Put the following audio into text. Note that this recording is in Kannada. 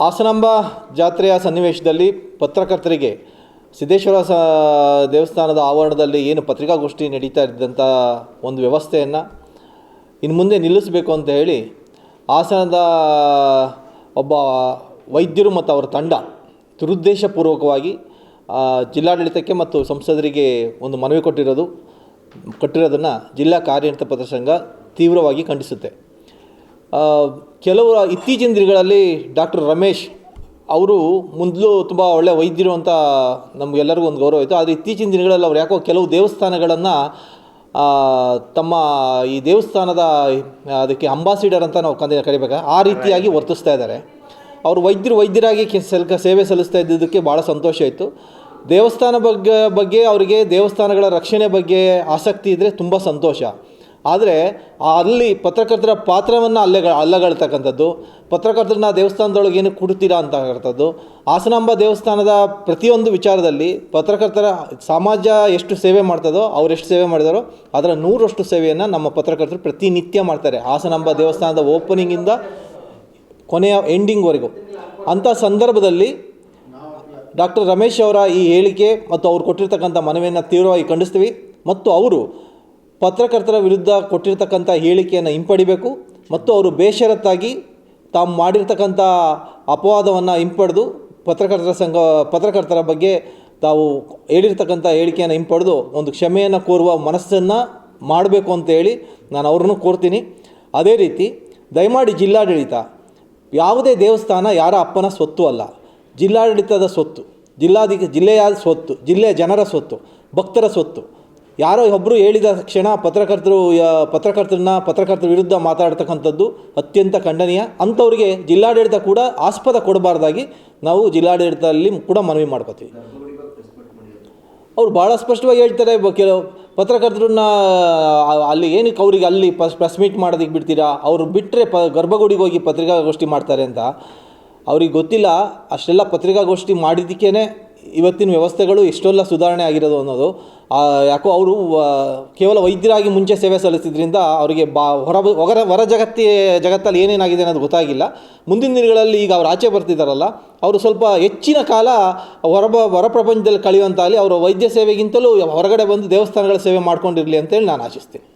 ಹಾಸನಾಂಬ ಜಾತ್ರೆಯ ಸನ್ನಿವೇಶದಲ್ಲಿ ಪತ್ರಕರ್ತರಿಗೆ ಸಿದ್ದೇಶ್ವರ ಸ ದೇವಸ್ಥಾನದ ಆವರಣದಲ್ಲಿ ಏನು ಪತ್ರಿಕಾಗೋಷ್ಠಿ ನಡೀತಾ ಇದ್ದಂಥ ಒಂದು ವ್ಯವಸ್ಥೆಯನ್ನು ಇನ್ನು ಮುಂದೆ ನಿಲ್ಲಿಸಬೇಕು ಅಂತ ಹೇಳಿ ಹಾಸನದ ಒಬ್ಬ ವೈದ್ಯರು ಮತ್ತು ಅವರ ತಂಡ ದುರುದ್ದೇಶಪೂರ್ವಕವಾಗಿ ಜಿಲ್ಲಾಡಳಿತಕ್ಕೆ ಮತ್ತು ಸಂಸದರಿಗೆ ಒಂದು ಮನವಿ ಕೊಟ್ಟಿರೋದು, ಕೊಟ್ಟಿರೋದನ್ನು ಜಿಲ್ಲಾ ಕಾರ್ಯನಿರತ ಪತ್ರಸಂಘ ತೀವ್ರವಾಗಿ ಖಂಡಿಸುತ್ತೆ. ಕೆಲವು ಇತ್ತೀಚಿನ ದಿನಗಳಲ್ಲಿ ಡಾಕ್ಟರ್ ರಮೇಶ್ ಅವರು ಮೊದಲು ತುಂಬ ಒಳ್ಳೆಯ ವೈದ್ಯರು ಅಂತ ನಮಗೆಲ್ಲರಿಗೂ ಒಂದು ಗೌರವ ಇತ್ತು. ಆದರೆ ಇತ್ತೀಚಿನ ದಿನಗಳಲ್ಲಿ ಅವ್ರು ಯಾಕೋ ಕೆಲವು ದೇವಸ್ಥಾನಗಳನ್ನು ತಮ್ಮ ಈ ದೇವಸ್ಥಾನದ, ಅದಕ್ಕೆ ಅಂಬಾಸಿಡರ್ ಅಂತ ನಾವು ಕಂದ, ಕರಿಬೇಕಾ? ಆ ರೀತಿಯಾಗಿ ವರ್ತಿಸ್ತಾ ಇದ್ದಾರೆ. ಅವರು ವೈದ್ಯರು ವೈದ್ಯರಾಗಿ ಸೆಲ್ಕ, ಸೇವೆ ಸಲ್ಲಿಸ್ತಾ ಇದ್ದಿದ್ದಕ್ಕೆ ಭಾಳ ಸಂತೋಷ ಇತ್ತು. ದೇವಸ್ಥಾನ ಬಗ್ಗೆ ಬಗ್ಗೆ ಅವರಿಗೆ ದೇವಸ್ಥಾನಗಳ ರಕ್ಷಣೆ ಬಗ್ಗೆ ಆಸಕ್ತಿ ಇದ್ದರೆ ತುಂಬ ಸಂತೋಷ. ಆದರೆ ಅಲ್ಲಿ ಪತ್ರಕರ್ತರ ಪಾತ್ರವನ್ನು ಅಲ್ಲೆಗ ಅಲ್ಲಗಳ್ತಕ್ಕಂಥದ್ದು, ಪತ್ರಕರ್ತರನ್ನ ದೇವಸ್ಥಾನದೊಳಗೆ ಏನು ಕೊಡ್ತೀರಾ ಅಂತಕ್ಕಂಥದ್ದು, ಹಾಸನಾಂಬ ದೇವಸ್ಥಾನದ ಪ್ರತಿಯೊಂದು ವಿಚಾರದಲ್ಲಿ ಪತ್ರಕರ್ತರ ಸಮಾಜ ಎಷ್ಟು ಸೇವೆ ಮಾಡ್ತದೋ ಅವ್ರು ಎಷ್ಟು ಸೇವೆ ಮಾಡಿದಾರೋ ಅದರ ನೂರಷ್ಟು ಸೇವೆಯನ್ನು ನಮ್ಮ ಪತ್ರಕರ್ತರು ಪ್ರತಿನಿತ್ಯ ಮಾಡ್ತಾರೆ. ಹಾಸನಾಂಬ ದೇವಸ್ಥಾನದ ಓಪನಿಂಗಿಂದ ಕೊನೆಯ ಎಂಡಿಂಗ್ವರೆಗೂ ಅಂಥ ಸಂದರ್ಭದಲ್ಲಿ ಡಾಕ್ಟರ್ ರಮೇಶ್ ಅವರ ಈ ಹೇಳಿಕೆ ಮತ್ತು ಅವ್ರು ಕೊಟ್ಟಿರ್ತಕ್ಕಂಥ ಮನವಿಯನ್ನು ತೀವ್ರವಾಗಿ ಖಂಡಿಸ್ತೀವಿ. ಮತ್ತು ಅವರು ಪತ್ರಕರ್ತರ ವಿರುದ್ಧ ಕೊಟ್ಟಿರ್ತಕ್ಕಂಥ ಹೇಳಿಕೆಯನ್ನು ಹಿಂಪಡಿಬೇಕು ಮತ್ತು ಅವರು ಬೇಷರತ್ತಾಗಿ ತಾವು ಮಾಡಿರ್ತಕ್ಕಂಥ ಅಪವಾದವನ್ನು ಹಿಂಪಡೆದು ಪತ್ರಕರ್ತರ ಸಂಘ, ಪತ್ರಕರ್ತರ ಬಗ್ಗೆ ತಾವು ಹೇಳಿರ್ತಕ್ಕಂಥ ಹೇಳಿಕೆಯನ್ನು ಹಿಂಪಡೆದು ಒಂದು ಕ್ಷಮೆಯನ್ನು ಕೋರುವ ಮನಸ್ಸನ್ನು ಮಾಡಬೇಕು ಅಂತೇಳಿ ನಾನು ಅವ್ರನ್ನೂ ಕೋರ್ತೀನಿ. ಅದೇ ರೀತಿ ದಯಮಾಡಿ ಜಿಲ್ಲಾಡಳಿತ, ಯಾವುದೇ ದೇವಸ್ಥಾನ ಯಾರ ಅಪ್ಪನ ಸ್ವತ್ತು ಅಲ್ಲ. ಜಿಲ್ಲಾಡಳಿತದ ಸ್ವತ್ತು, ಜಿಲ್ಲಾಧಿಕ, ಜಿಲ್ಲೆಯ ಸ್ವತ್ತು, ಜಿಲ್ಲೆಯ ಜನರ ಸ್ವತ್ತು, ಭಕ್ತರ ಸ್ವತ್ತು. ಯಾರೋ ಒಬ್ಬರು ಹೇಳಿದ ಕ್ಷಣ ಪತ್ರಕರ್ತರು ಪತ್ರಕರ್ತರನ್ನ, ಪತ್ರಕರ್ತರ ವಿರುದ್ಧ ಮಾತಾಡ್ತಕ್ಕಂಥದ್ದು ಅತ್ಯಂತ ಖಂಡನೀಯ. ಅಂಥವ್ರಿಗೆ ಜಿಲ್ಲಾಡಳಿತ ಕೂಡ ಆಸ್ಪದ ಕೊಡಬಾರ್ದಾಗಿ ನಾವು ಜಿಲ್ಲಾಡಳಿತದಲ್ಲಿ ಕೂಡ ಮನವಿ ಮಾಡ್ಕೋತೀವಿ. ಅವ್ರು ಭಾಳ ಸ್ಪಷ್ಟವಾಗಿ ಹೇಳ್ತಾರೆ ಕೆಲವು ಪತ್ರಕರ್ತರನ್ನ ಅಲ್ಲಿ ಏನಕ್ಕೆ ಅವ್ರಿಗೆ ಅಲ್ಲಿ ಪಸ್ ಪ್ರೆಸ್ ಮೀಟ್ ಮಾಡೋದಕ್ಕೆ ಬಿಡ್ತೀರಾ? ಅವರು ಬಿಟ್ಟರೆ ಪ, ಗರ್ಭಗುಡಿಗೆ ಹೋಗಿ ಪತ್ರಿಕಾಗೋಷ್ಠಿ ಮಾಡ್ತಾರೆ ಅಂತ. ಅವ್ರಿಗೆ ಗೊತ್ತಿಲ್ಲ, ಅಷ್ಟೆಲ್ಲ ಪತ್ರಿಕಾಗೋಷ್ಠಿ ಮಾಡಿದ್ದಕ್ಕೇ ಇವತ್ತಿನ ವ್ಯವಸ್ಥೆಗಳು ಎಷ್ಟೆಲ್ಲ ಸುಧಾರಣೆ ಆಗಿರೋದು ಅನ್ನೋದು ಯಾಕೋ ಅವರು ಕೇವಲ ವೈದ್ಯರಾಗಿ ಮುಂಚೆ ಸೇವೆ ಸಲ್ಲಿಸಿದ್ರಿಂದ ಅವರಿಗೆ ಬಾ, ಹೊರ ಹೊರ ಹೊರ ಜಗತ್ತಿ, ಜಗತ್ತಲ್ಲಿ ಏನೇನಾಗಿದೆ ಅನ್ನೋದು ಗೊತ್ತಾಗಿಲ್ಲ. ಮುಂದಿನ ದಿನಗಳಲ್ಲಿ ಈಗ ಅವರು ಆಚೆ ಬರ್ತಿದ್ದಾರಲ್ಲ ಅವರು ಸ್ವಲ್ಪ ಹೆಚ್ಚಿನ ಕಾಲ ಹೊರ ಹೊರ ಪ್ರಪಂಚದಲ್ಲಿ ಕಳೆಯುವಂತಾಗಲಿ, ಅವರ ವೈದ್ಯ ಸೇವೆಗಿಂತಲೂ ಹೊರಗಡೆ ಬಂದು ದೇವಸ್ಥಾನಗಳ ಸೇವೆ ಮಾಡ್ಕೊಂಡಿರಲಿ ಅಂತೇಳಿ ನಾನು ಆಶಿಸ್ತೀನಿ.